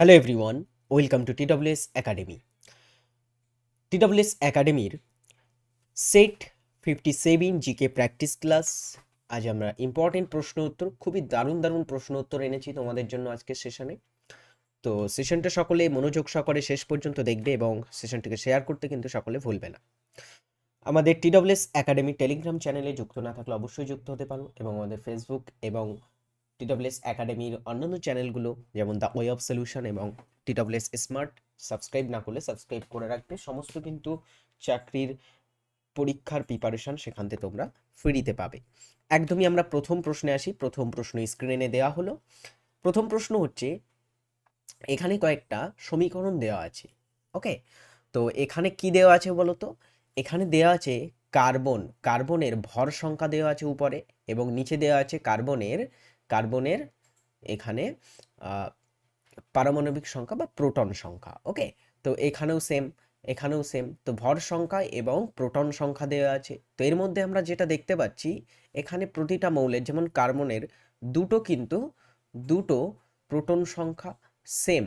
Hello everyone welcome to TWS academy TWS একাডেমির set fifty seven GK practice class আজ আমরা important প্রশ্ন উত্তর খুবই দারুণ দারুণ প্রশ্ন উত্তর এনেছি তোমাদের জন্য আজকের সেশনে তো সেশনটা সকলে মনোযোগ সহকারে শেষ পর্যন্ত দেখবে এবং সেশনটিকে শেয়ার করতে কিন্তু সকলে ভুলবে না। আমাদের টিডব্লিউএস একাডেমি টেলিগ্রাম চ্যানেলে যুক্ত না থাকলে অবশ্যই যুক্ত হতে পারো এবং আমাদের ফেসবুক এবং টিডব্লিউএস একাডেমির অন্যান্য চ্যানেলগুলো, যেমন দ্য ওয়ে অফ সলিউশন এবং টিডব্লিউএস স্মার্ট। সাবস্ক্রাইব না করলে সাবস্ক্রাইব করে রাখবে। সমস্ত কিন্তু চাকরির পরীক্ষার প্রিপারেশন সেখান থেকে তোমরা ফ্রিতে পাবে। একদমই আমরা প্রথম প্রশ্নে আসি। প্রথম প্রশ্ন স্ক্রিনে দেওয়া হলো। প্রথম প্রশ্ন হচ্ছে, এখানে কয়েকটা সমীকরণ দেওয়া আছে ওকে তো এখানে কি দেওয়া আছে বলো তো এখানে দেওয়া আছে কার্বন। কার্বনের ভর সংখ্যা দেওয়া আছে উপরে এবং নিচে দেওয়া আছে কার্বনের কার্বনের এখানে পারমাণবিক সংখ্যা বা প্রোটন সংখ্যা ওকে তো এখানেও সেম এখানেও সেম তো ভর সংখ্যা এবং প্রোটন সংখ্যা দেওয়া আছে। তো এর মধ্যে আমরা যেটা দেখতে পাচ্ছি, এখানে প্রতিটা মৌলের, যেমন কার্বনের, দুটো কিন্তু দুটো প্রোটন সংখ্যা সেম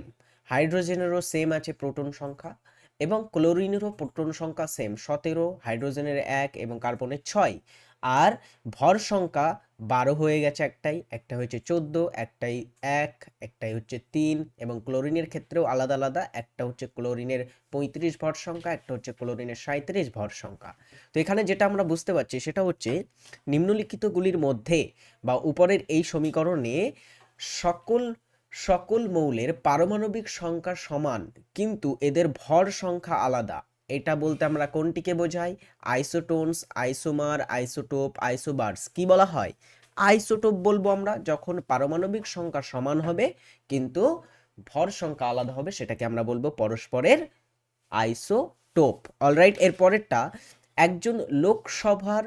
হাইড্রোজেনেরও সেম আছে প্রোটন সংখ্যা এবং ক্লোরিনেরও প্রোটন সংখ্যা সেম সতেরো, হাইড্রোজেনের এক এবং কার্বনের ছয়। আর ভর সংখ্যা বারো হয়ে গেছে একটাই, একটা হচ্ছে চোদ্দ, একটাই এক, একটাই হচ্ছে তিন এবং ক্লোরিনের ক্ষেত্রেও আলাদা আলাদা, একটা হচ্ছে ক্লোরিনের পঁয়ত্রিশ ভর সংখ্যা, একটা হচ্ছে ক্লোরিনের সাঁত্রিশ ভর সংখ্যা। তো এখানে যেটা আমরা বুঝতে পারছি সেটা হচ্ছে নিম্নলিখিতগুলির মধ্যে বা উপরের এই সমীকরণে সকল সকল মৌলের পারমাণবিক সংখ্যা সমান, কিন্তু এদের ভর সংখ্যা আলাদা। এটা বলতে আমরা কোনটিকে বোঝাই? Isotones, isomer, isotope, isobars. কি বলা হয়? আইসোটোপ বলব আমরা যখন পারমাণবিক সংখ্যা সমান হবে, কিন্তু ভর সংখ্যা আলাদা হবে, সেটাকে আমরা বলব পরস্পরের আইসোটোপ। অলরাইট এর পরেরটা, একজন লোকসভার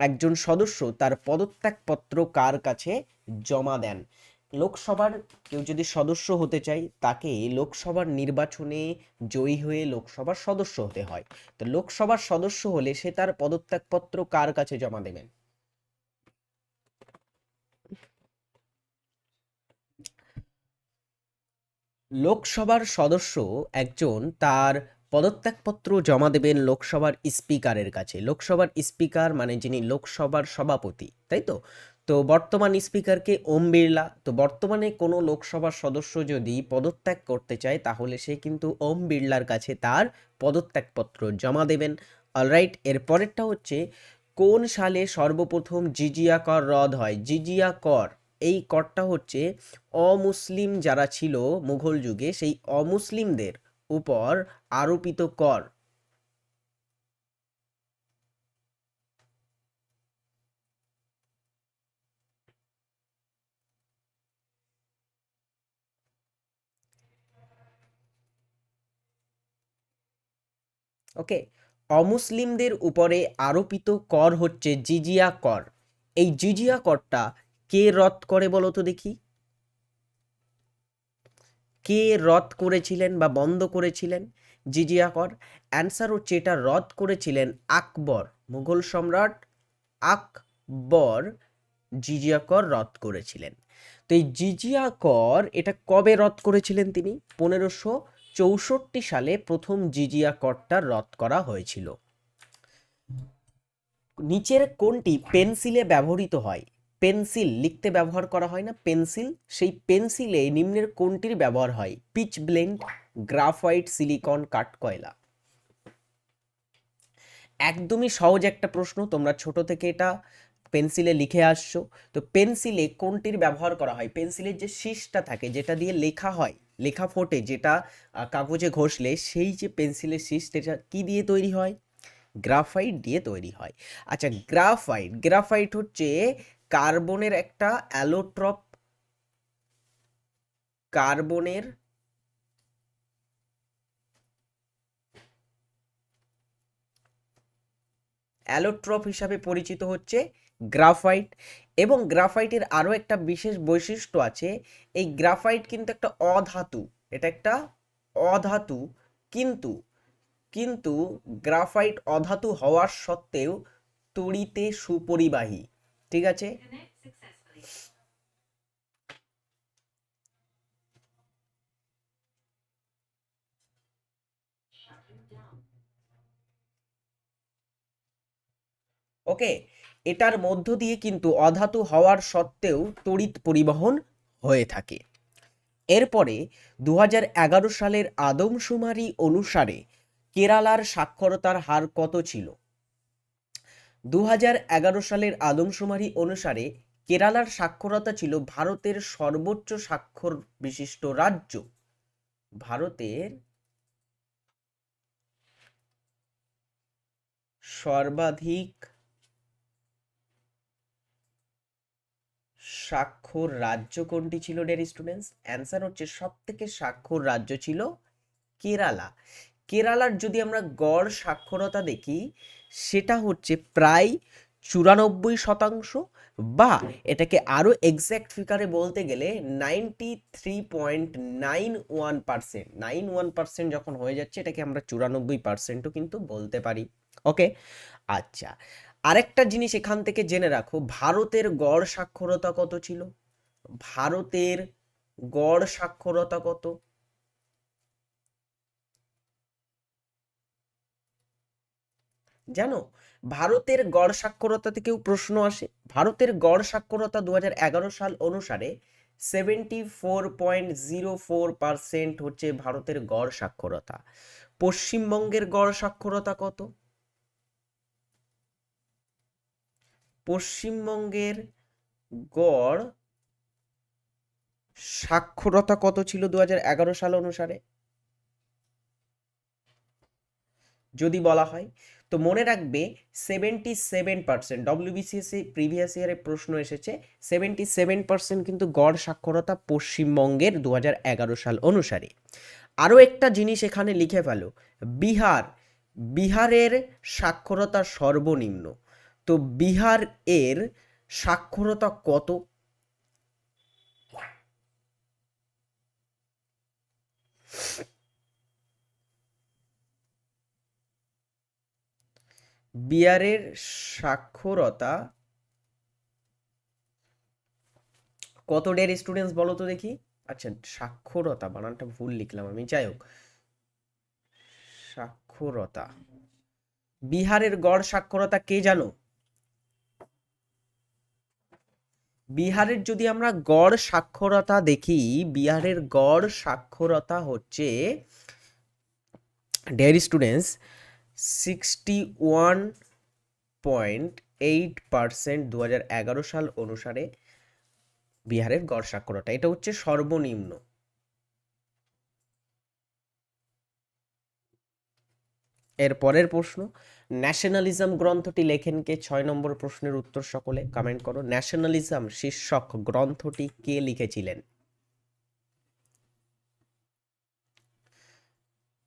একজন সদস্য তার পদত্যাগপত্র কার কাছে জমা দেন? লোকসভার কেউ যদি সদস্য হতে চায়, তাকে লোকসভার নির্বাচনে জয়ী হয়ে লোকসভার সদস্য হতে হয়। তো লোকসভার সদস্য হলে সে তার পদত্যাগপত্র কার কাছে জমা দেবেন? লোকসভার সদস্য একজন তার পদত্যাগপত্র জমা দেবেন লোকসভার স্পিকারের কাছে। লোকসভার স্পিকার মানে যিনি লোকসভার সভাপতি, তাই তো? তো বর্তমান স্পিকারকে ওম বিড়লা। তো বর্তমানে কোনো লোকসভার সদস্য যদি পদত্যাগ করতে চায়, তাহলে সে কিন্তু ওম বিড়লার কাছে তার পদত্যাগপত্র জমা দেবেন। অলরাইট এর পরেরটা হচ্ছে, কোন সালে সর্বপ্রথম জিজিয়া কর রদ হয়? জিজিয়া কর, এই করটা হচ্ছে, অমুসলিম যারা ছিল মুঘল যুগে, সেই অমুসলিমদের উপর আরোপিত কর। ওকে অমুসলিমদের উপরে আরোপিত কর হচ্ছে জিজিয়া কর। এই জিজিয়া করটা কে রদ করে বলো তো দেখি? কে রদ করেছিলেন বা বন্ধ করেছিলেন জিজিয়া কর? অ্যান্সার হচ্ছে এটা রদ করেছিলেন আকবর, মুঘল সম্রাট আকবর জিজিয়া কর রদ করেছিলেন। তো এই জিজিয়া কর এটা কবে রদ করেছিলেন তিনি? পনেরোশো চৌষট্টি সালে প্রথম জিজিয়া করটা রদ করা হয়েছিল। নিচের কোনটি পেন্সিলে ব্যবহৃত হয়। পেন্সিল লিখতে ব্যবহার করা হয় না, পেন্সিল। সেই পেন্সিলে নিম্নের কোনটির ব্যবহার হয়, পিচ ব্লেন্ড, গ্রাফাইট, সিলিকন, কাঠকয়লা। একদমই সহজ একটা প্রশ্ন, তোমরা ছোট থেকে এটা পেন্সিলে লিখে আসছো। তো পেন্সিলে কোনটির ব্যবহার করা হয়, পেন্সিলের যে শীষটা থাকে, যেটা দিয়ে লেখা হয় লেখা ফোটে যেটা কাগজে ঘষলে সেই যে পেন্সিলের শীষ সেটা কি দিয়ে তৈরি হয়? গ্রাফাইট দিয়ে তৈরি হয়। আচ্ছা গ্রাফাইট গ্রাফাইট হচ্ছে কার্বনের একটা অ্যালোট্রপ। কার্বনের অ্যালোট্রপ হিসাবে পরিচিত হচ্ছে গ্রাফাইট এবং গ্রাফাইটের আরও একটা বিশেষ বৈশিষ্ট্য আছে। এই গ্রাফাইট কিন্তু একটা অধাতু এটা একটা অধাতু কিন্তু কিন্তু গ্রাফাইট অধাতু হওয়ার সত্ত্বেও তড়িতে সুপরিবাহী ঠিক আছে? ওকে এটার মধ্য দিয়ে কিন্তু অধাতু হওয়ার সত্ত্বেও তড়িৎ পরিবহন হয়ে থাকে। এরপরে দু হাজার এগারো সালের আদমশুমারি অনুসারে কেরালার সাক্ষরতার হার কত ছিল? দু হাজার এগারো সালের আদমশুমারি অনুসারে কেরালার সাক্ষরতা ছিল ভারতের সর্বোচ্চ স্বাক্ষর বিশিষ্ট রাজ্য। ভারতের সর্বাধিক স্বাক্ষর রাজ্য কোনটি ছিল ডের স্টুডেন্টস অ্যান্সার হচ্ছে সব থেকে স্বাক্ষর রাজ্য ছিল কেরালা। কেরালার যদি আমরা গড় সাক্ষরতা দেখি, সেটা হচ্ছে প্রায় চুরানব্বই শতাংশ বা এটাকে আরও এক্স্যাক্ট ফিগারে বলতে গেলে ninety three point nine one percent nine one percent যখন হয়ে যাচ্ছে, এটাকে আমরা চুরানব্বই পার্সেন্টও কিন্তু বলতে পারি। ওকে আচ্ছা। আরেকটা জিনিস এখান থেকে জেনে রাখো, ভারতের গড় সাক্ষরতা কত ছিল? ভারতের গড় সাক্ষরতা কত? জানো, ভারতের গড় সাক্ষরতা থেকেও প্রশ্ন আসে? ভারতের গড় সাক্ষরতা দু হাজার এগারো সাল অনুসারে seventy four point zero four percent হচ্ছে ভারতের গড় সাক্ষরতা। পশ্চিমবঙ্গের গড় সাক্ষরতা কত? পশ্চিমবঙ্গের গড় সাক্ষরতা কত ছিল দু এগারো সাল অনুসারে? যদি বলা হয়, তো মনে রাখবে seventy seven percent WBCSC previous ইয়ারে প্রশ্ন এসেছে সেভেন্টি সেভেন পার্সেন্ট কিন্তু গড় সাক্ষরতা পশ্চিমবঙ্গের দু এগারো সাল অনুসারে। আরও একটা জিনিস এখানে লিখে ফেলো, বিহার, বিহারের সাক্ষরতা সর্বনিম্ন। তো বিহার এর সাক্ষরতা কত? বিহারের সাক্ষরতা কত ডের স্টুডেন্টস বলো তো দেখি? আচ্ছা সাক্ষরতা, বানানটা ভুল লিখলাম আমি, যাই হোক। সাক্ষরতা। বিহারের গড় সাক্ষরতা কে জানো? বিহারের যদি আমরা গড় সাক্ষরতা দেখি, বিহারের গড় সাক্ষরতা হচ্ছে dear students sixty one point eight percent দু এগারো সাল অনুসারে বিহারের গড় সাক্ষরতা। এটা হচ্ছে সর্বনিম্ন। এর পরের প্রশ্ন ন্যাশনালিজম গ্রন্থটি লেখেনকে ছয় নম্বর প্রশ্নের উত্তর সকলে কমেন্ট করো। ন্যাশনালিজম শীর্ষক গ্রন্থটি কে লিখেছিলেন?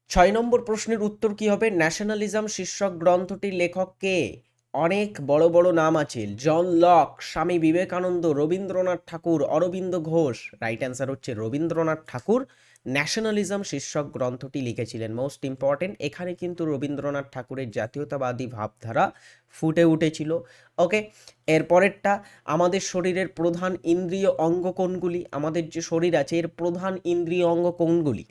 ছয় নম্বর প্রশ্নের উত্তর কি হবে? ন্যাশনালিজম শীর্ষক গ্রন্থটির লেখক কে? অনেক বড় বড় নাম আছে। John Locke, Swami Vivekananda, Rabindranath Tagore, Aurobindo Ghosh. Right answer হচ্ছে রবীন্দ্রনাথ ঠাকুর। ন্যাশনালিজম শীর্ষক গ্রন্থটি লিখেছিলেন। মোস্ট ইম্পর্টেন্ট এখানে কিন্তু রবীন্দ্রনাথ ঠাকুরের জাতীয়তাবাদী ভাবধারা ফুটে উঠেছিল। ওকে এরপরেরটা, আমাদের শরীরের প্রধান ইন্দ্রিয় অঙ্গ কোনগুলি? আমাদের যে শরীর আছে, এর প্রধান ইন্দ্রিয় অঙ্গ কোনগুলি?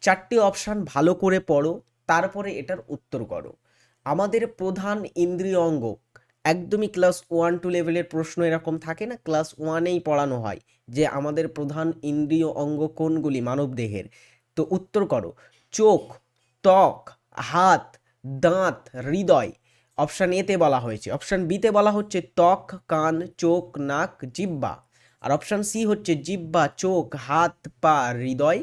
চারটি অপশান ভালো করে পড়ো, তারপরে এটার উত্তর করো। আমাদের প্রধান ইন্দ্রিয় অঙ্গ একদমই ক্লাস ওয়ান টু লেভেলের প্রশ্ন এরকম থাকে না ক্লাস ওয়ানেই পড়ানো হয় যে আমাদের প্রধান ইন্দ্রিয় অঙ্গ কোনগুলি মানব দেহের? তো উত্তর করো, চোখ, ত্বক, হাত, দাঁত, হৃদয় অপশান এতে বলা হয়েছে। অপশান বিতে বলা হচ্ছে ত্বক, কান, চোখ, নাক জিব্বা আর অপশান সি হচ্ছে জিব্বা চোখ, হাত, পা, হৃদয়।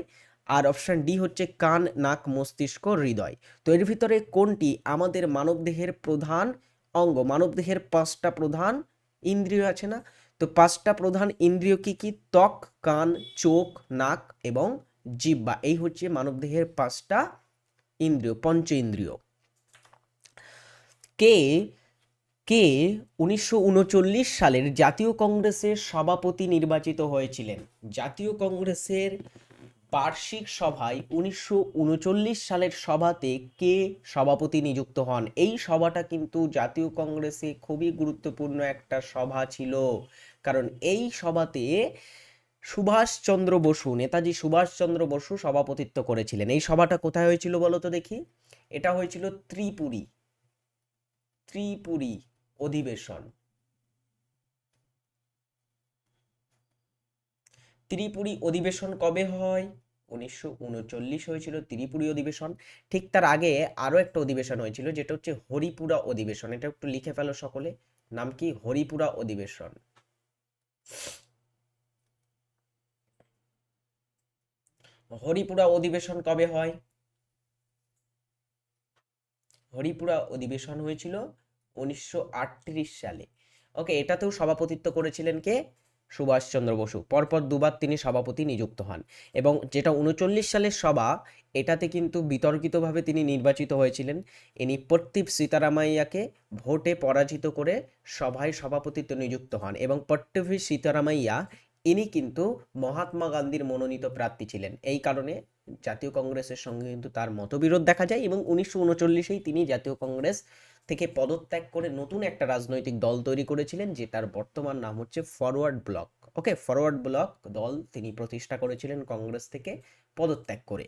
আর অপশান ডি হচ্ছে কান, নাক, মস্তিষ্ক, হৃদয়। তো এর ভিতরে কোনটি আমাদের মানবদেহের প্রধান অঙ্গ, মানবদেহের পাঁচটা প্রধান ইন্দ্রিয় আছে না? তো পাঁচটা প্রধান ইন্দ্রিয় কি কি? ত্বক, কান, চোখ, নাক এবং জিব্বা এই হচ্ছে মানবদেহের পাঁচটা ইন্দ্রিয়, পঞ্চ ইন্দ্রিয়। কে কে উনিশশো উনচল্লিশ সালের জাতীয় কংগ্রেসের সভাপতি নির্বাচিত হয়েছিলেন? জাতীয় কংগ্রেসের বার্ষিক সভায় উনিশশো উনচল্লিশ সালের সভাতে কে সভাপতি নিযুক্ত হন? এই সভাটা কিন্তু জাতীয় কংগ্রেসে খুবই গুরুত্বপূর্ণ একটা সভা ছিল। কারণ এই সভাতে সুভাষচন্দ্র বসু, নেতাজি সুভাষচন্দ্র বসু সভাপতিত্ব করেছিলেন। এই সভাটা কোথায় হয়েছিল বলো তো দেখি? এটা হয়েছিল ত্রিপুরী ত্রিপুরী অধিবেশন। ত্রিপুরী অধিবেশন কবে হয়? উনিশশো উনচল্লিশ হয়েছিল ত্রিপুরী অধিবেশন। ঠিক তার আগে আরও একটা অধিবেশন হয়েছিল, যেটা হচ্ছে হরিপুরা অধিবেশন। এটা একটু লিখে ফেলো সকলে। নাম কি? হরিপুরা অধিবেশন। হরিপুরা অধিবেশন কবে হয়? হরিপুরা অধিবেশন হয়েছিল উনিশশো আটত্রিশ সালে। ওকে, এটাতেও সভাপতিত্ব করেছিলেন কে? সুভাষচন্দ্র বসু। পরপর দুবার তিনি সভাপতি নিযুক্ত হন এবং যেটা উনচল্লিশ সালের সভা, এটাতে কিন্তু বিতর্কিতভাবে তিনি নির্বাচিত হয়েছিলেন। ইনি প্রত্যীপ সীতারামাইয়াকে ভোটে পরাজিত করে সভায় সভাপতিত্ব নিযুক্ত হন এবং পট্টভি সীতারামাইয়া ইনি কিন্তু মহাত্মা গান্ধীর মনোনীত প্রার্থী ছিলেন। এই কারণে জাতীয় কংগ্রেসের সঙ্গে কিন্তু তার মতবিরোধ দেখা যায় এবং উনিশশো উনচল্লিশেই তিনি জাতীয় কংগ্রেস থেকে পদত্যাগ করে নতুন একটা রাজনৈতিক দল তৈরি করেছিলেন, যে তার বর্তমান নাম হচ্ছে forward block. Okay, forward block দল তিনি প্রতিষ্ঠা করেছিলেন কংগ্রেস থেকে পদত্যাগ করে।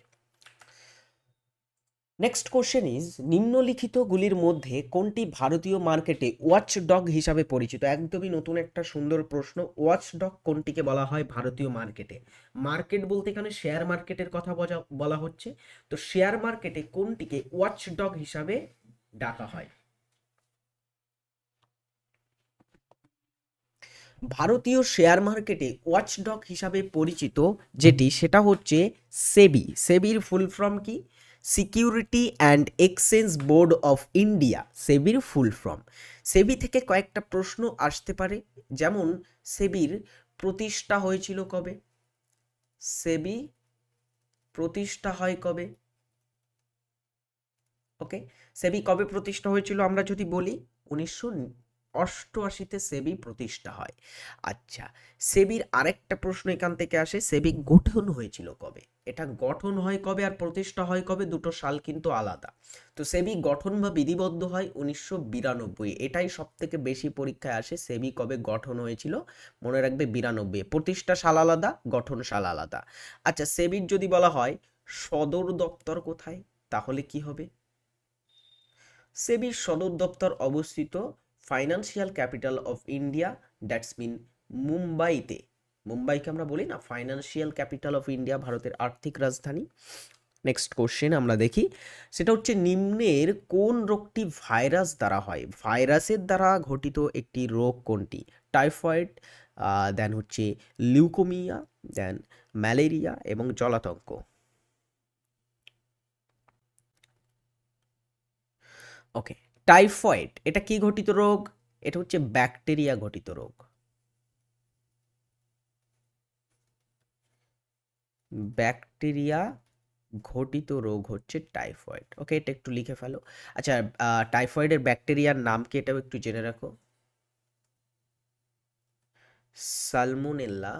নেক্সট কোশ্চেন ইজ নিম্নলিখিতগুলির মধ্যে কোনটি ভারতীয় মার্কেটে ওয়াচ ডগ হিসাবে পরিচিত? একদমই নতুন একটা সুন্দর প্রশ্ন। ওয়াচ ডগ কোনটিকে বলা হয় ভারতীয় মার্কেটে? মার্কেট বলতে এখানে শেয়ার মার্কেটের কথা বলা হচ্ছে। তো শেয়ার মার্কেটে কোনটিকে ওয়াচ ডগ হিসাবে ডাকা হয়? ভারতীয় শেয়ার মার্কেটে ওয়াচডগ হিসাবে পরিচিত যেটি, সেটা হচ্ছে সেবি। সেবির ফুল ফর্ম কি? Security and exchange board of India, সেবির full form. SEBI থেকে কয়েকটা প্রশ্ন আসতে পারে। যেমন, সেবির প্রতিষ্ঠা হয়েছিল কবে? সেবি, প্রতিষ্ঠা হয় কবে? ওকে? সেবি কবে প্রতিষ্ঠা হয়েছিল আমরা যদি বলি? উনিশশো অষ্টআশিতে সেবি প্রতিষ্ঠা হয়। আচ্ছা সেবির আরেকটা প্রশ্ন এখান থেকে আসে, সেবি গঠন হয়েছিল কবে? এটা গঠন হয় কবে আর প্রতিষ্ঠা হয় কবে? দুটো সাল কিন্তু আলাদা। তো সেবি গঠন বা বিধিবদ্ধ হয় উনিশশো বিরানব্বই এটাই সব থেকে বেশি পরীক্ষায় আসে, সেবি কবে গঠন হয়েছিল? মনে রাখবে বিরানব্বই প্রতিষ্ঠা সাল আলাদা, গঠন সাল আলাদা। আচ্ছা সেবির যদি বলা হয়, সদর দপ্তর কোথায়? তাহলে কি হবে? সেবির সদর দপ্তর অবস্থিত financial capital of India that's mean মুম্বাইতে মুম্বাইকে আমরা বলি না ফাইন্যান্সিয়াল ক্যাপিটাল অফ ইন্ডিয়া ভারতের আর্থিক রাজধানী। নেক্সট কোশ্চেন আমরা দেখি। সেটা হচ্ছে নিম্নের কোন রোগটি ভাইরাস দ্বারা হয়? ভাইরাসের দ্বারা ঘটিত একটি রোগ কোনটি? টাইফয়েড দেন হচ্ছে লিউকোমিয়া দেন ম্যালেরিয়া এবং জলাতঙ্ক। ওকে টাইফয়েড, এটা কি ঘটিত রোগ? এটা হচ্ছে ব্যাকটেরিয়া ঘটিত রোগ। ব্যাকটেরিয়া ঘটিত রোগ হচ্ছে টাইফয়েড। ওকে, এটা একটু লিখে ফেলো। আচ্ছা টাইফয়েডের ব্যাকটেরিয়ার নাম কি এটাও একটু জেনে রাখো। সালমোনেল্লা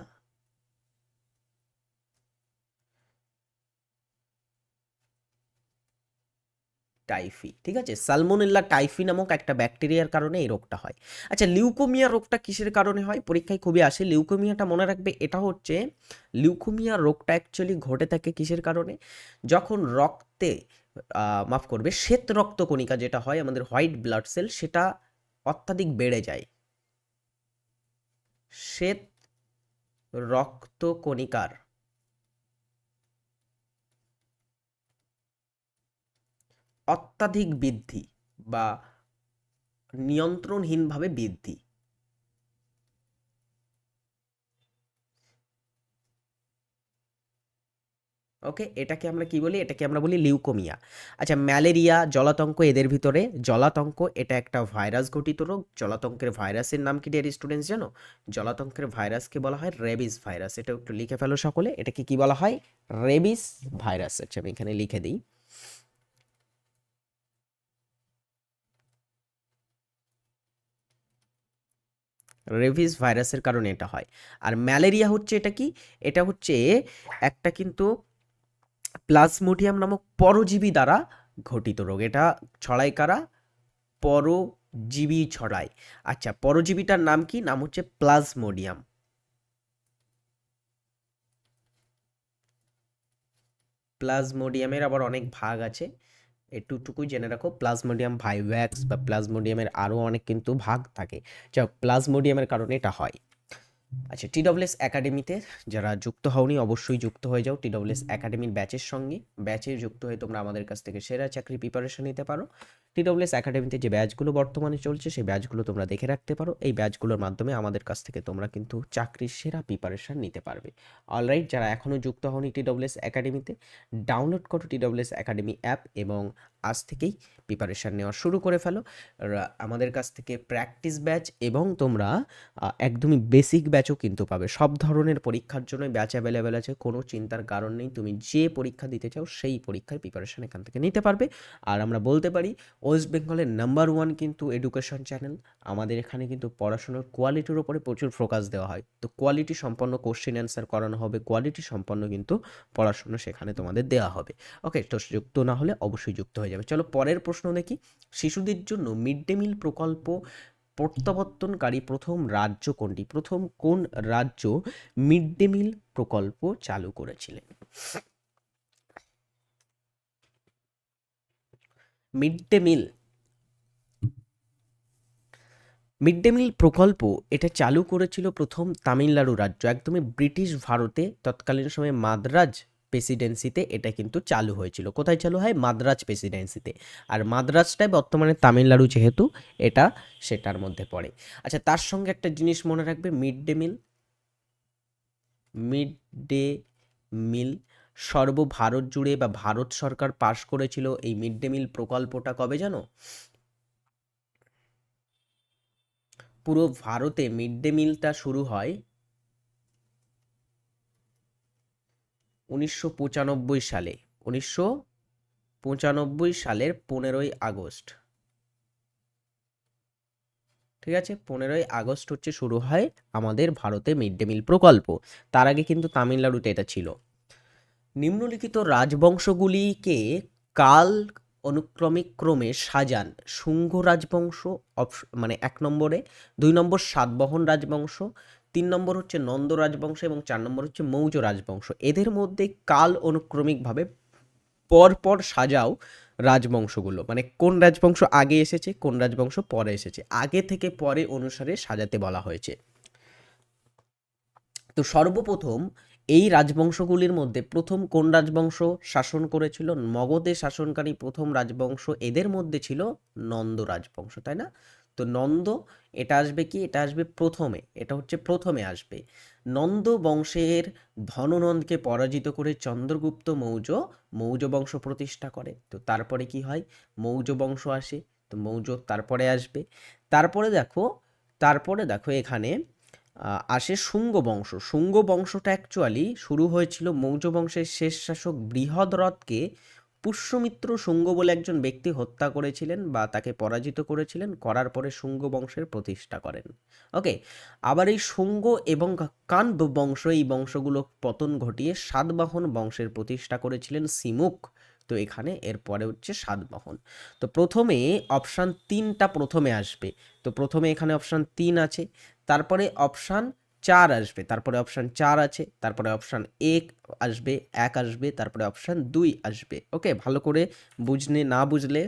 টাইফি ঠিক আছে? সালমোনেল্লা টাইফি নামক একটা ব্যাকটেরিয়ার কারণে এই রোগটা হয়। আচ্ছা লিউকোমিয়া রোগটা কিসের কারণে হয়? পরীক্ষায় খুবই আসে। লিউকোমিয়াটা মনে রাখবে, এটা হচ্ছে লিউকোমিয়া রোগটা অ্যাকচুয়ালি ঘটে থাকে কিসের কারণে? যখন রক্তে মাফ করবে, শ্বেত রক্তকণিকা যেটা হয়, আমাদের হোয়াইট ব্লাড সেল সেটা অত্যাধিক বেড়ে যায়। শ্বেত রক্তকণিকার অত্যাধিক বৃদ্ধি বা নিয়ন্ত্রণহীনভাবে বৃদ্ধি। ওকে, এটাকে আমরা কি বলি? এটাকে আমরা বলি লিউকোমিয়া। আচ্ছা ম্যালেরিয়া, জলাতঙ্ক এদের ভিতরে। জলাতঙ্ক, এটা একটা ভাইরাস ঘটিত রোগ। জলাতঙ্কের ভাইরাসের নাম কি ডিয়ার স্টুডেন্টস জানো? জলাতঙ্কের ভাইরাসকে বলা হয় রেবিস ভাইরাস এটা একটু লিখে ফেলো সকলে। এটাকে কি বলা হয়? রেবিস ভাইরাস আচ্ছা আমি এখানে লিখে দিই। রেভিস ভাইরাসের কারণে এটা হয়। আর ম্যালেরিয়া হচ্ছে এটা কি? এটা হচ্ছে একটা কিন্তু প্লাজমোডিয়াম নামক পরজীবী দ্বারা ঘটিত রোগ। এটা ছড়ায় কারা? পরজীবী ছড়ায়। আচ্ছা পরজীবীটার নাম কি? নাম হচ্ছে প্লাজমোডিয়াম। প্লাজমোডিয়ামের আবার অনেক ভাগ আছে। এটুকুই জেনে রাখো প্লাজমোডিয়াম ভাইভ্যাক্স বা প্লাজমোডিয়ামের আরও অনেক কিন্তু ভাগ থাকে, যা প্লাজমোডিয়ামের কারণে এটা হয়। আচ্ছা টিডব্লিউএস একাডেমিতে যারা যুক্ত হওনি, অবশ্যই যুক্ত হয়ে যাও টিডব্লিউএস একাডেমির ব্যাচের সঙ্গে। ব্যাচে যুক্ত হয়ে তোমরা আমাদের কাছ থেকে সেরা চাকরি প্রিপারেশন নিতে পারো। টিডব্লিউএস একাডেমিতে যে ব্যাচগুলো বর্তমানে চলছে, সেই ব্যাচগুলো তোমরা দেখে রাখতে পারো। এই ব্যাচগুলোর মাধ্যমে আমাদের কাছ থেকে তোমরা কিন্তু চাকরির সেরা প্রিপারেশান নিতে পারবে। অলরাইট যারা এখনও যুক্ত হওনি টিডব্লিউএস একাডেমিতে ডাউনলোড করো টিডব্লিউএস একাডেমি অ্যাপ এবং আজ থেকেই প্রিপারেশান নেওয়া শুরু করে ফেলো। আমাদের কাছ থেকে প্র্যাকটিস ব্যাচ এবং তোমরা একদমই বেসিক ব্যাচও কিন্তু পাবে। সব ধরনের পরীক্ষার জন্য ব্যাচ অ্যাভেলেবেল আছে, কোনো চিন্তার কারণ নেই। তুমি যে পরীক্ষা দিতে চাও, সেই পরীক্ষার প্রিপারেশান এখান থেকে নিতে পারবে। আর আমরা বলতে পারি ওয়েস্ট বেঙ্গলের নাম্বার ওয়ান কিন্তু এডুকেশন চ্যানেল। আমাদের এখানে কিন্তু পড়াশোনার কোয়ালিটির ওপরে প্রচুর ফোকাস দেওয়া হয়। তো কোয়ালিটি সম্পন্ন কোশ্চেন অ্যান্সার করানো হবে, কোয়ালিটি সম্পন্ন কিন্তু পড়াশোনা সেখানে তোমাদের দেওয়া হবে। ওকে, তো যুক্ত না হলে অবশ্যই যুক্ত হয়ে যাবে। চলো পরের প্রশ্ন দেখি। শিশুদের জন্য মিড ডে মিল প্রকল্প প্রত্যাবর্তনকারী প্রথম রাজ্য কোনটি? প্রথম কোন রাজ্য মিড ডে মিল প্রকল্প চালু করেছিলেন? Mid day meal. Mid day meal প্রকল্প এটা চালু করেছিল প্রথম তামিলনাড়ু রাজ্য। একদমই ব্রিটিশ ভারতে তৎকালীন সময়ে মাদ্রাজ প্রেসিডেন্সিতে এটা কিন্তু চালু হয়েছিল। কোথায় চালু হয়? মাদ্রাজ প্রেসিডেন্সিতে। আর মাদ্রাজটাই বর্তমানে তামিলনাড়ু যেহেতু, এটা সেটার মধ্যে পড়ে। আচ্ছা তার সঙ্গে একটা জিনিস মনে রাখবে, mid day meal. Mid day meal সর্বভারত জুড়ে বা ভারত সরকার পাশ করেছিল এই মিড ডে মিল প্রকল্পটা কবে জানো? পুরো ভারতে মিড ডে মিলটা শুরু হয় উনিশশো পঁচানব্বই সালে, উনিশশো পঁচানব্বই সালের পনেরোই আগস্ট। ঠিক আছে? পনেরোই আগস্ট হচ্ছে শুরু হয় আমাদের ভারতে মিড ডে মিল প্রকল্প। তার আগে কিন্তু তামিলনাড়ুতে এটা ছিল। নিম্নলিখিত রাজবংশগুলিকে কাল অনুক্রমিক ক্রমে সাজান। শুঙ্গ রাজবংশ মানে এক নম্বরে, দুই নম্বর সাতবাহন রাজবংশ, তিন নম্বর হচ্ছে নন্দ রাজবংশ এবং চার নম্বর হচ্ছে মৌর্য রাজবংশ। এদের মধ্যে কাল অনুক্রমিকভাবে পরপর সাজাও রাজবংশগুলো। মানে কোন রাজবংশ আগে এসেছে, কোন রাজবংশ পরে এসেছে। আগে থেকে পরে অনুসারে সাজাতে বলা হয়েছে। তো সর্বপ্রথম এই রাজবংশগুলির মধ্যে প্রথম কোন রাজবংশ শাসন করেছিল? মগধে শাসনকারী প্রথম রাজবংশ এদের মধ্যে ছিল নন্দ রাজবংশ, তাই না? তো নন্দ, এটা আসবে কি? এটা আসবে প্রথমে, এটা হচ্ছে প্রথমে আসবে। নন্দ বংশের ধননন্দকে পরাজিত করে চন্দ্রগুপ্ত মৌর্য মৌর্য বংশ প্রতিষ্ঠা করে। তো তারপরে কি হয়? মৌর্য বংশ আসে, তো মৌর্য তারপরে আসবে। তারপরে দেখো তারপরে দেখো এখানে আসে শুঙ্গ বংশ শুঙ্গ বংশটা অ্যাকচুয়ালি শুরু হয়েছিল মৌর্য বংশের শেষ শাসক বৃহদ্রথকে পুষ্যমিত্র শুঙ্গ বলে একজন ব্যক্তি হত্যা করেছিলেন বা তাকে পরাজিত করেছিলেন, করার পরে শুঙ্গ বংশের প্রতিষ্ঠা করেন। ওকে, আবার এই শুঙ্গ এবং কানব বংশ এই বংশগুলো পতন ঘটিয়ে সাতবাহন বংশের প্রতিষ্ঠা করেছিলেন সিমুক। তো এখানে এরপরে হচ্ছে সাতবাহন তো প্রথমে অপশান তিনটা প্রথমে আসবে। তো প্রথমে এখানে অপশান তিন আছে, তারপরে অপশান চার আসবে, তারপরে অপশান চার আছে, তারপরে অপশান এক আসবে এক আসবে, তারপরে অপশান দুই আসবে। ওকে ভালো করে বুঝলে না বুঝলে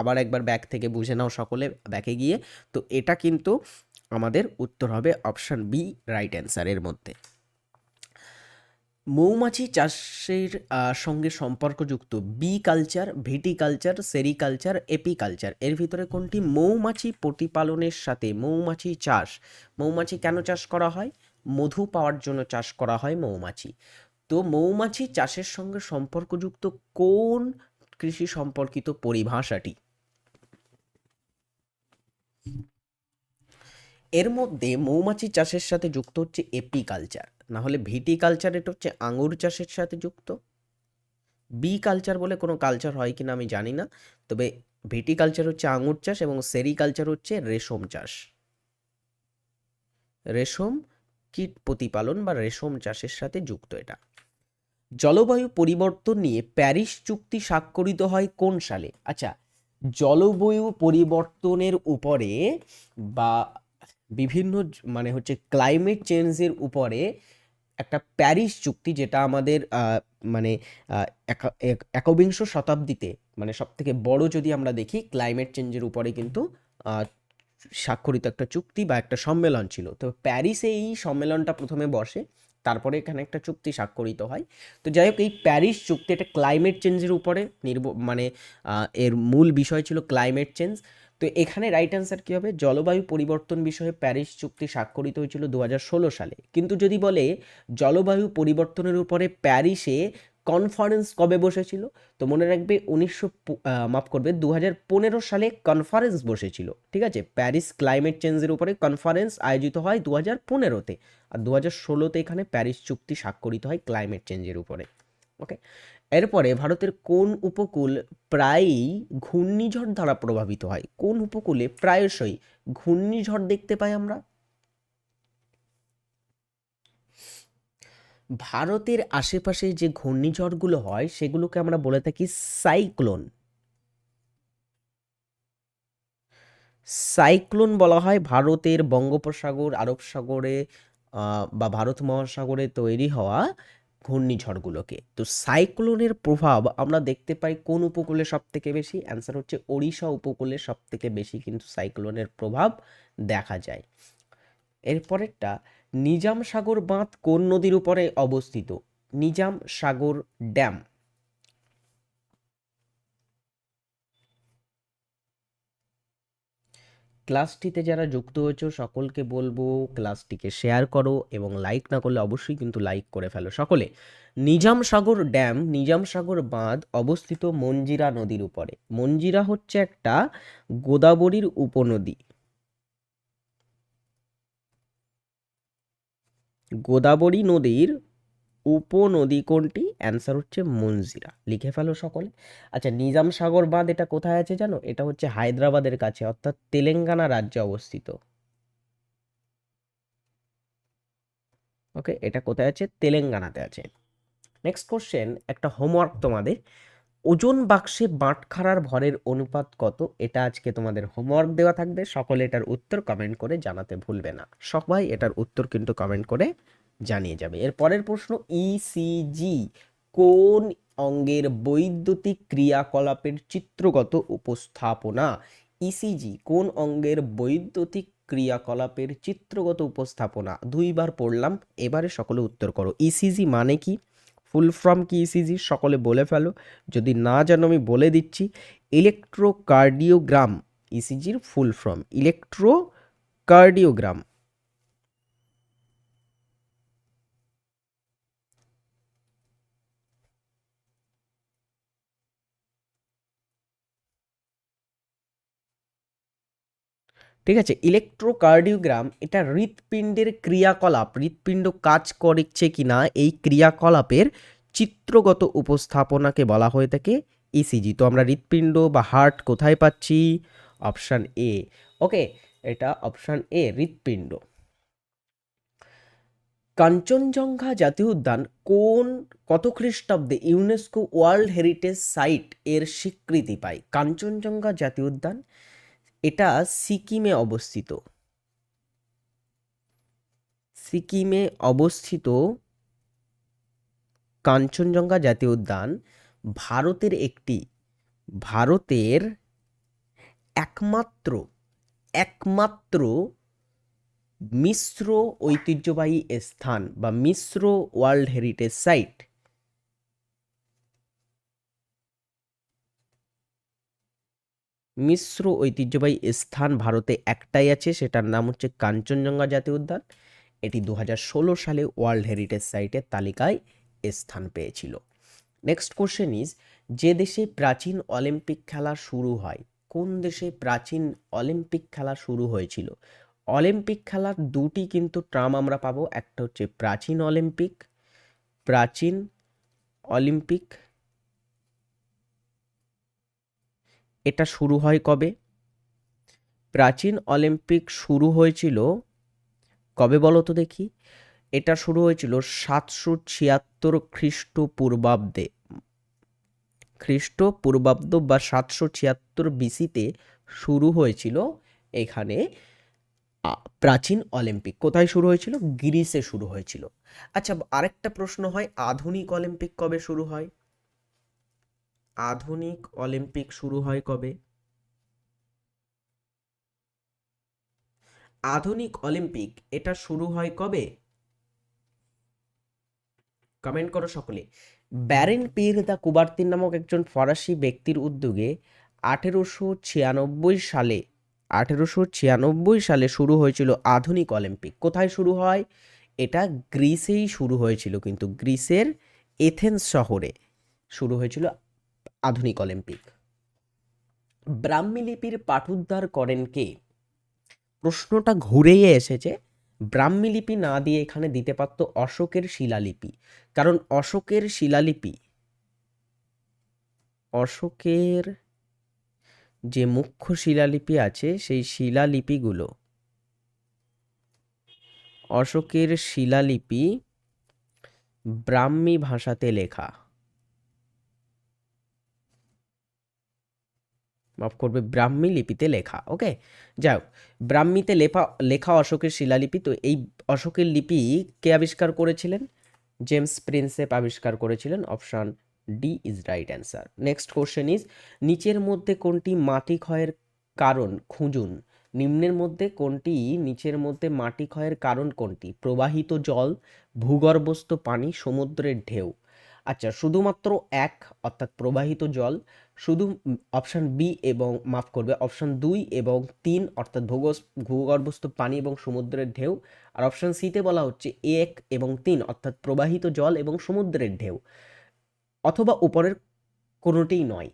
আবার একবার ব্যাক থেকে বুঝে নাও সকলে ব্যাকে গিয়ে। তো এটা কিন্তু আমাদের উত্তর হবে অপশান বি রাইট অ্যান্সারের মধ্যে। মৌমাছি চাষের সঙ্গে সম্পর্কযুক্ত bee culture viticulture, sericulture, apiculture. এর ভিতরে কোনটি? মৌমাছি প্রতিপালনের সাথে মৌমাছি চাষ। মৌমাছি কেন চাষ করা হয়? মধু পাওয়ার জন্য চাষ করা হয় মৌমাছি। তো মৌমাছি চাষের সঙ্গে সম্পর্কযুক্ত কোন কৃষি সম্পর্কিত পরিভাষাটি? এর মধ্যে মৌমাছি চাষের সাথে যুক্ত হচ্ছে এপিকালচার। না হলে ভিটিকালচার এটা হচ্ছে আঙুর চাষের সাথে যুক্ত। বি কালচার বলে কোনো কালচার হয় কিনা আমি জানি না, তবে ভিটিকালচার হচ্ছে আঙুর চাষ এবং সেরিকালচার হচ্ছে রেশম চাষ। রেশম কীট প্রতিপালন বা রেশম চাষের সাথে যুক্ত এটা। জলবায়ু পরিবর্তন নিয়ে প্যারিস চুক্তি স্বাক্ষরিত হয় কোন সালে? আচ্ছা জলবায়ু পরিবর্তনের উপরে বা বিভিন্ন মানে হচ্ছে ক্লাইমেট চেঞ্জের উপরে একটা প্যারিস চুক্তি যেটা আমাদের মানে একা- এক- একবিংশ শতাব্দীতে মানে সব থেকে বড় যদি আমরা দেখি ক্লাইমেট চেঞ্জের উপরে কিন্তু স্বাক্ষরিত একটা চুক্তি বা একটা সম্মেলন ছিল। তো প্যারিসে এই সম্মেলনটা প্রথমে বসে, তারপরে এখানে একটা চুক্তি স্বাক্ষরিত হয়। তো যাই হোক, এই প্যারিস চুক্তি এটা ক্লাইমেট চেঞ্জের উপরে নির্ভ মানে এর মূল বিষয় ছিল ক্লাইমেট চেঞ্জ তো এখানে রাইট অ্যান্সার কী হবে? জলবায়ু পরিবর্তন বিষয়ে প্যারিস চুক্তি স্বাক্ষরিত হয়েছিল দু হাজার ষোলো সালে। কিন্তু যদি বলে জলবায়ু পরিবর্তনের উপরে প্যারিসে কনফারেন্স কবে বসেছিল? তো মনে রাখবে উনিশশো মাফ করবে দু সালে কনফারেন্স বসেছিল। ঠিক আছে? প্যারিস ক্লাইমেট চেঞ্জের উপরে কনফারেন্স আয়োজিত হয় দু হাজার পনেরোতে। আর দু হাজার ষোলোতে এখানে প্যারিস চুক্তি স্বাক্ষরিত হয় ক্লাইমেট চেঞ্জের উপরে। ওকে এরপরে ভারতের কোন উপকূল প্রায়ই ঘূর্ণিঝড় দ্বারা প্রভাবিত হয়? কোন উপকূলে প্রায়শই ঘূর্ণিঝড় দেখতে পাই আমরা? ভারতের আশেপাশে যে ঘূর্ণিঝড়গুলো হয়, সেগুলোকে আমরা বলে থাকি সাইক্লোন। সাইক্লোন বলা হয় ভারতের বঙ্গোপসাগর আরব সাগরে বা ভারত মহাসাগরে তৈরি হওয়া ঘূর্ণিঝড়গুলোকে। তো সাইক্লোনের প্রভাব আমরা দেখতে পাই কোন উপকূলে সব থেকে বেশি? অ্যান্সার হচ্ছে ওড়িশা উপকূলে সব থেকে বেশি কিন্তু সাইক্লোনের প্রভাব দেখা যায়। এরপরেরটা নিজাম সাগর বাঁধ কোন নদীর উপরে অবস্থিত? নিজাম সাগর ড্যাম। ক্লাসটিতে যারা যুক্ত হয়েছো, সকলকে বলব ক্লাসটিকে শেয়ার করো এবং লাইক না করলে অবশ্যই কিন্তু লাইক করে ফেলো। সকলে, নিজাম সাগর ড্যাম, নিজাম সাগর বাঁধ অবস্থিত মঞ্জিরা নদীর উপরে। মঞ্জিরা হচ্ছে একটা গোদাবরীর উপনদী। গোদাবরী নদীর উপনদী কোনটি? অ্যান্সার হচ্ছে মঞ্জিরা লিখে ফেলো সকলে। আচ্ছা নিজাম সাগর বাঁধ এটা কোথায় আছে জানো? এটা হচ্ছে হায়দ্রাবাদের কাছে, অর্থাৎ তেলেঙ্গানা রাজ্যে অবস্থিত। ওকে এটা কোথায় আছে? তেলেঙ্গানাতে আছে। নেক্সট কোশ্চেন একটা হোমওয়ার্ক তোমাদের। ওজন বাক্সে বাঁটখারার ভরের অনুপাত কত? এটা আজকে তোমাদের হোমওয়ার্ক দেওয়া থাকবে। সকলে এটার উত্তর কমেন্ট করে জানাতে ভুলবে না। সবাই এটার উত্তর কিন্তু কমেন্ট করে জানিয়ে যাবে। এর পরের প্রশ্ন ইসিজি কোন অঙ্গের বৈদ্যুতিক ক্রিয়াকলাপের চিত্রগত উপস্থাপনা? ইসিজি কোন অঙ্গের বৈদ্যুতিক ক্রিয়াকলাপের চিত্রগত উপস্থাপনা? দুইবার পড়লাম, এবারে সকলে উত্তর করো। ইসিজি মানে কি? ফুল ফর্ম কি ইসিজি সকলে বলে ফেলো। যদি না জানো, আমি বলে দিচ্ছি ইলেকট্রোকার্ডিওগ্রাম ইসিজির ফুল ফর্ম ইলেকট্রোকার্ডিওগ্রাম ঠিক আছে? ইলেকট্রোকার্ডিওগ্রাম, এটা হৃৎপিণ্ডের ক্রিয়াকলাপ, হৃৎপিণ্ড কাজ করছে কি না এই ক্রিয়াকলাপের চিত্রগত উপস্থাপনাকে বলা হয়ে থাকে ইসিজি তো আমরা হৃৎপিণ্ড বা হার্ট কোথায় পাচ্ছি? অপশান এ ওকে, এটা অপশান এ হৃৎপিণ্ড। কাঞ্চনজঙ্ঘা জাতীয় উদ্যান, কোন কত খ্রিস্টাব্দে ইউনেস্কো ওয়ার্ল্ড হেরিটেজ সাইট এর স্বীকৃতি পায়? কাঞ্চনজঙ্ঘা জাতীয় উদ্যান এটা সিকিমে অবস্থিত। সিকিমে অবস্থিত কাঞ্চনজঙ্ঘা জাতীয় উদ্যান ভারতের একটি, ভারতের একমাত্র একমাত্র মিশ্র ঐতিহ্যবাহী স্থান বা মিশ্র ওয়ার্ল্ড হেরিটেজ সাইট মিশ্র ঐতিহ্যবাহী স্থান ভারতে একটাই আছে, সেটার নাম হচ্ছে কাঞ্চনজঙ্ঘা জাতীয় উদ্যান। এটি দু হাজার ষোলো সালে ওয়ার্ল্ড হেরিটেজ সাইটের তালিকায় স্থান পেয়েছিল। নেক্সট কোশ্চেন ইজ যে দেশে প্রাচীন অলিম্পিক খেলা শুরু হয়, কোন দেশে প্রাচীন অলিম্পিক খেলা শুরু হয়েছিল? অলিম্পিক খেলার দুটি কিন্তু ট্রাম আমরা পাবো, একটা হচ্ছে প্রাচীন অলিম্পিক প্রাচীন অলিম্পিক এটা শুরু হয় কবে? প্রাচীন অলিম্পিক শুরু হয়েছিল কবে বলো তো দেখি? এটা শুরু হয়েছিল সাতশো ছিয়াত্তর খ্রিস্টপূর্বাব্দে। খ্রিস্টপূর্বাব্দ বা সাতশো ছিয়াত্তর বিসিতে শুরু হয়েছিল এখানে প্রাচীন অলিম্পিক। কোথায় শুরু হয়েছিল? গ্রিসে শুরু হয়েছিল। আচ্ছা আরেকটা প্রশ্ন হয়, আধুনিক অলিম্পিক কবে শুরু হয়? আধুনিক অলিম্পিক শুরু হয় কবে? আধুনিক অলিম্পিক, এটা শুরু হয় কবে? কমেন্ট করো সকলে। ব্যারেন পীর দা কুবার্তিন নামক একজন ফরাসি ব্যক্তির উদ্যোগে আঠেরোশো ছিয়ানব্বই সালে, আঠেরোশো ছিয়ানব্বই সালে শুরু হয়েছিল আধুনিক অলিম্পিক। কোথায় শুরু হয়? এটা গ্রিসেই শুরু হয়েছিল, কিন্তু গ্রিসের এথেন্স শহরে শুরু হয়েছিল আধুনিক অলিম্পিক। ব্রাহ্মী লিপির পাঠোদ্ধার করেন কে? প্রশ্নটা ঘুরেই এসেছে, ব্রাহ্মী লিপি না দিয়ে এখানে দিতে পারত অশোকের শিলালিপি। কারণ অশোকের শিলালিপি অশোকের যে মুখ্য শিলালিপি আছে, সেই শিলালিপিগুলো অশোকের শিলালিপি ব্রাহ্মী ভাষাতে লেখা। মাফ করবে, ব্রাহ্মী লিপিতে লেখা, ওকে? যাই হোক, ব্রাহ্মীতে লেখা লেখা অশোকের শিলালিপি, তো এই অশোকের লিপি কে আবিষ্কার করেছিলেন? জেমস প্রিন্সেপ আবিষ্কার করেছিলেন, option D is right answer. Next question is, নিচের মধ্যে কোনটি মাটি ক্ষয়ের কারণ খুঁজুন? নিম্নের মধ্যে কোনটি, নিচের মধ্যে মাটি ক্ষয়ের কারণ কোনটি? প্রবাহিত জল, ভূগর্ভস্থ পানি, সমুদ্রের ঢেউ। আচ্ছা শুধুমাত্র এক, অর্থাৎ প্রবাহিত জল শুধু অপশান বি এবং মাফ করবে, অপশান দুই এবং তিন, অর্থাৎ ভূগস, ভূগর্ভস্থ পানি এবং সমুদ্রের ঢেউ। আর অপশান সিতে বলা হচ্ছে এক এবং তিন, অর্থাৎ প্রবাহিত জল এবং সমুদ্রের ঢেউ। অথবা উপরের কোনোটিই নয়।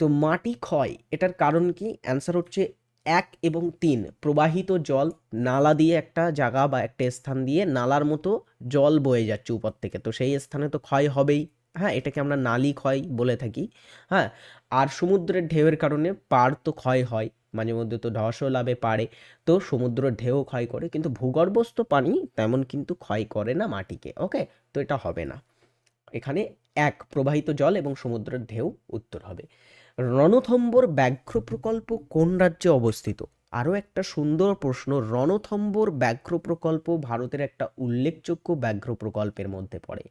তো মাটি ক্ষয়, এটার কারণ কি? অ্যান্সার হচ্ছে এক এবং তিন, প্রবাহিত জল নালা দিয়ে একটা জায়গা বা একটা স্থান দিয়ে নালার মতো জল বয়ে যাচ্ছে উপর থেকে। তো সেই স্থানে তো ক্ষয় হবেই। হ্যাঁ এটাকে আমরা নালি ক্ষয় বলে থাকি। হ্যাঁ আর সমুদ্রের ঢেউয়ের কারণে পাড় তো ক্ষয় হয়, মাঝে মধ্যে তো ধসও লাভে পারে তো সমুদ্র ঢেউ ক্ষয় করে, কিন্তু ভূগর্ভস্থ পানি তেমন কিন্তু ক্ষয় করে না মাটিকে, ওকে? তো এটা হবে না। এখানে এক, প্রবাহিত জল এবং সমুদ্রের ঢেউ উত্তর হবে। রণথম্বর ব্যাঘ্র প্রকল্প কোন রাজ্যে অবস্থিত? আরও একটা সুন্দর প্রশ্ন, রণথম্বর ব্যাঘ্র প্রকল্প ভারতের একটা উল্লেখযোগ্য ব্যাঘ্র প্রকল্পের মধ্যে পড়ে।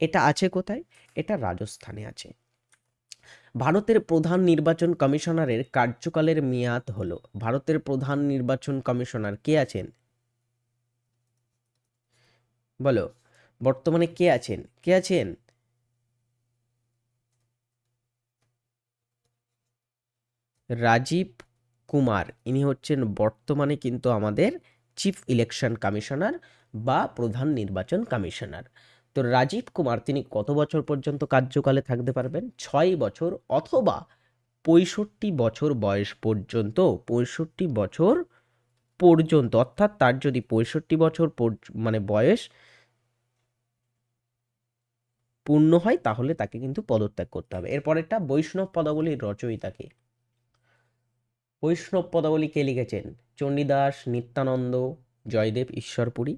এটা আছে কোথায়? এটা রাজস্থানে আছে। ভারতের প্রধান নির্বাচন কমিশনারের কার্যকালের মেয়াদ হলো। ভারতের প্রধান নির্বাচন কমিশনার কে আছেন? বলো, বর্তমানে কে আছেন? কে আছেন? রাজীব কুমার। ইনি হচ্ছেন বর্তমানে কিন্তু আমাদের চিফ ইলেকশন কমিশনার বা প্রধান নির্বাচন কমিশনার। তো রাজীব কুমার, তিনি কত বছর পর্যন্ত কার্যকালে থাকতে পারবেন? ছয় বছর অথবা পঁয়ষট্টি বছর বয়স পর্যন্ত, পঁয়ষট্টি বছর পর্যন্ত, অর্থাৎ তার যদি পঁয়ষট্টি বছর মানে বয়স পূর্ণ হয়, তাহলে তাকে কিন্তু পদত্যাগ করতে হবে। এরপরেরটা বৈষ্ণব পদাবলীর রচয়িতাকে বৈষ্ণব পদাবলী কে লিখেছেন? চণ্ডীদাস, নিত্যানন্দ, জয়দেব, ঈশ্বরপুরী।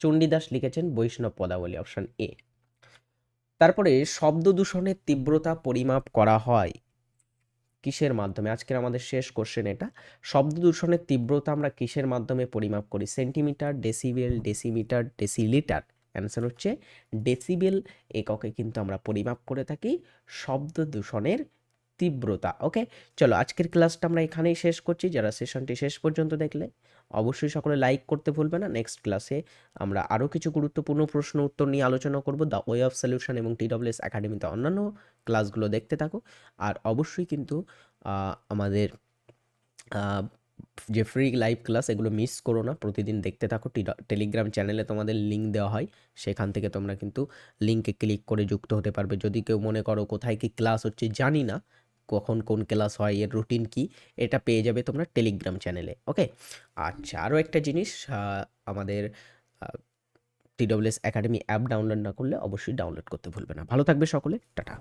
চণ্ডীদাস লিখেছেন বৈষ্ণব পদাবলী অপশন এ তারপরে, শব্দ দূষণের তীব্রতা পরিমাপ করা হয় কিসের মাধ্যমে? আজকের আমাদের শেষ কোশ্চেন এটা। শব্দ দূষণের তীব্রতা আমরা কিসের মাধ্যমে পরিমাপ করি? Centimetre, decibel, decimetre, decilitre. Answer হচ্ছে, ডেসিবেল এককে কিন্তু আমরা পরিমাপ করে থাকি শব্দ দূষণের তীব্রতা ওকে চলো আজকের ক্লাসটা আমরা এখানেই শেষ করছি। যারা সেশনটি শেষ পর্যন্ত দেখলে, অবশ্যই সকলে লাইক করতে ভুলবে না। নেক্সট ক্লাসে আমরা আরও কিছু গুরুত্বপূর্ণ প্রশ্ন উত্তর নিয়ে আলোচনা করব। দ্য ওয়ে অফ সলিউশন এবং টিডব্লিউএস একাডেমিতে অন্যান্য ক্লাসগুলো দেখতে থাকো। আর অবশ্যই কিন্তু আমাদের যে ফ্রি লাইভ ক্লাস এগুলো মিস করো না। প্রতিদিন দেখতে থাকো। টেলিগ্রাম চ্যানেলে তোমাদের লিঙ্ক দেওয়া হয়। সেখান থেকে তোমরা কিন্তু লিঙ্কে ক্লিক করে যুক্ত হতে পারবে। যদি কেউ মনে করো কোথায় কি ক্লাস হচ্ছে জানি না কখন কোন ক্লাস হয়, এর রুটিন কি, এটা পেয়ে যাবে তোমরা টেলিগ্রাম চ্যানেলে, ওকে? আচ্ছা আরও একটা জিনিস আমাদের টিডব্লিউএস একাডেমি অ্যাপ ডাউনলোড না করলে অবশ্যই ডাউনলোড করতে ভুলবে না। ভালো থাকবে সকলে, টাটা।